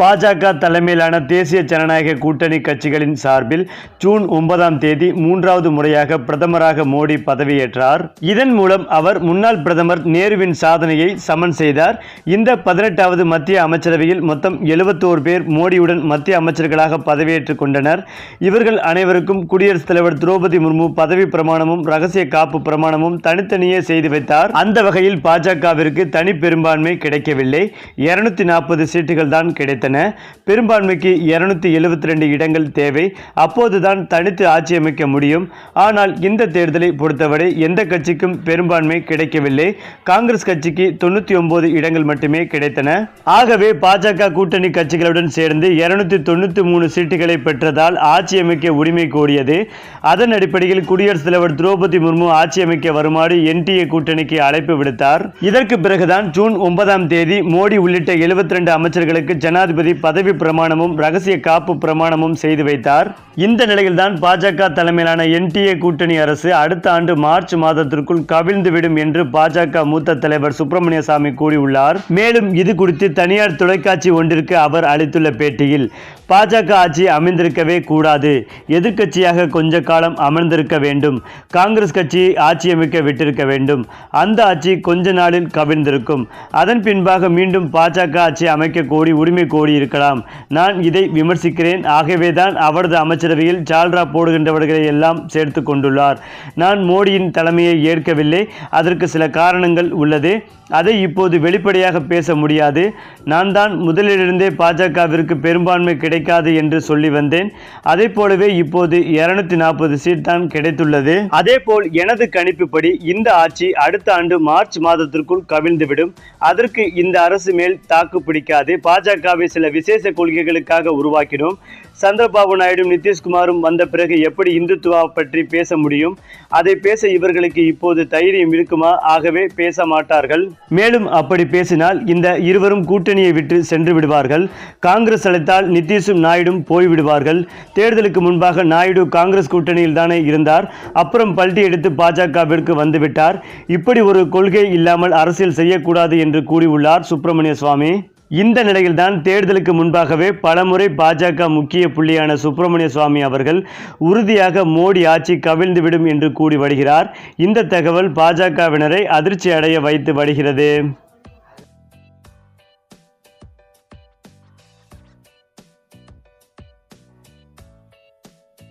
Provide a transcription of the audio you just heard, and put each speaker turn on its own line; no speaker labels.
பாஜக தலைமையிலான தேசிய ஜனநாயக கூட்டணி கட்சிகளின் சார்பில் ஜூன் ஒன்பதாம் தேதி மூன்றாவது முறையாக பிரதமராக மோடி பதவியேற்றார். இதன் மூலம் அவர் முன்னாள் பிரதமர் நேருவின் சாதனையை சமன் செய்தார். இந்த பதினெட்டாவது மத்திய அமைச்சரவையில் மொத்தம் எழுபத்தோரு பேர் மோடியுடன் மத்திய அமைச்சர்களாக பதவியேற்றுக் கொண்டனர். இவர்கள் அனைவருக்கும் குடியரசுத் தலைவர் திரௌபதி முர்மு பதவி பிரமாணமும் ரகசிய காப்பு பிரமாணமும் தனித்தனியே செய்து வைத்தார். அந்த வகையில் பாஜகவிற்கு தனி பெரும்பான்மை கிடைக்கவில்லை. இருநூத்தி நாற்பது சீட்டுகள் தான் கிடைத்தன. பெரும்பான்மைக்கு இருநூத்தி எழுபத்தி ரெண்டு இடங்கள் தேவை. அப்போதுதான் தனித்து ஆட்சி அமைக்க முடியும். ஆனால் இந்த தேர்தலை பொறுத்தவரை எந்த கட்சிக்கும் பெரும்பான்மை கிடைக்கவில்லை. காங்கிரஸ் கட்சிக்கு தொண்ணூத்தி ஒன்பது இடங்கள் மட்டுமே கிடைத்தன. ஆகவே பாஜக கூட்டணி கட்சிகளுடன் சேர்ந்து இருநூத்தி தொண்ணூத்தி மூணு சீட்டுகளை பெற்றதால் ஆட்சி அமைக்க உரிமை கோரியது. அதன் அடிப்படையில் குடியரசுத் தலைவர் திரௌபதி முர்மு ஆட்சி அமைக்க வருமாறு என்டிஏ கூட்டணிக்கு அழைப்பு விடுத்தார். இதற்கு பிறகுதான் ஜூன் ஒன்பதாம் தேதி மோடி உள்ளிட்ட 72 அமைச்சர்களுக்கு ஜனாதிபதி பதவி பிரமாணமும் ரகசிய காப்பு பிரமாணமும் செய்து வைத்தார். இந்த நிலையில்தான் பாஜக தலைமையிலான என்டிஏ கூட்டணி அரசு அடுத்த ஆண்டு மார்ச் மாதத்திற்குள் கவிழ்ந்துவிடும் என்று பாஜக மூத்த தலைவர் சுப்பிரமணிய சாமி கூறியுள்ளார். மேலும் இது குறித்து தனியார் தொலைக்காட்சி ஒன்றிற்கு அவர் அளித்துள்ள பேட்டியில் பாஜக ஆட்சி அமைந்திருக்கவே கூடாது எதிர்க்கட்சியாக கொஞ்ச காலம் அமர்ந்திருக்க வேண்டும் காங்கிரஸ் கட்சி ஆட்சி அமைக்க விட்டிருக்க வேண்டும் அந்த ஆட்சி கொஞ்ச நாளில் கவிழ்ந்திருக்கும். அதன் பின்பாக மீண்டும் பாஜக ஆட்சி அமைக்க கோரி உரிமை கோரி இருக்கலாம் நான் இதை விமர்சிக்கிறேன். ஆகவேதான் அவரது அமைச்சரவையில் ஜால்ரா போடுகின்றவர்களை எல்லாம் சேர்த்து கொண்டுள்ளார். நான் மோடியின் தலைமையை ஏற்கவில்லை. அதற்கு சில காரணங்கள் உள்ளது. அதை இப்போது வெளிப்படையாக பேச முடியாது. நான் தான் முதலிலிருந்தே பாஜகவிற்கு பெரும்பான்மை கிடைக்காது என்று சொல்லி வந்தேன். அதே போலவே இப்போது இருநூத்தி நாற்பது சீட் தான் கிடைத்துள்ளது. அதே போல் எனது கணிப்புப்படி இந்த ஆட்சி அடுத்த ஆண்டு மார்ச் மாதத்திற்குள் கவிழ்ந்துவிடும். அதற்கு இந்த அரசு மேல் தாக்கு பிடிக்காது. பாஜகவை சில விசேஷ கொள்கைகளுக்காக உருவாக்கினோம். சந்திரபாபு நாயுடும் நிதிஷ்குமாரும் வந்த பிறகு எப்படி இந்துத்துவா பற்றி பேச முடியும்? அதை பேச இவர்களுக்கு இப்போது தைரியம் இருக்குமா? ஆகவே பேச மாட்டார்கள். மேலும் அப்படி பேசினால் இந்த இருவரும் கூட்டணியை விட்டு சென்று விடுவார்கள். காங்கிரஸ் அழைத்தால் நிதிஷும் நாயுடும் போய்விடுவார்கள் தேர்தலுக்கு முன்பாக நாயுடு காங்கிரஸ் கூட்டணியில் தானே இருந்தார். அப்புறம் பல்டி எடுத்து பாஜகவிற்கு வந்துவிட்டார். இப்படி ஒரு கொள்கை இல்லாமல் அரசியல் செய்யக்கூடாது என்று கூறியுள்ளார் சுப்பிரமணிய சுவாமி. இந்த நிலையில்தான் தேர்தலுக்கு முன்பாகவே பலமுறை பாஜக முக்கிய புள்ளியான சுப்பிரமணிய சுவாமி அவர்கள் உறுதியாக மோடி ஆட்சி கவிழ்ந்துவிடும் என்று கூறி வருகிறார். இந்த தகவல் பாஜகவினரை அதிர்ச்சி அடைய வைத்து வருகிறது.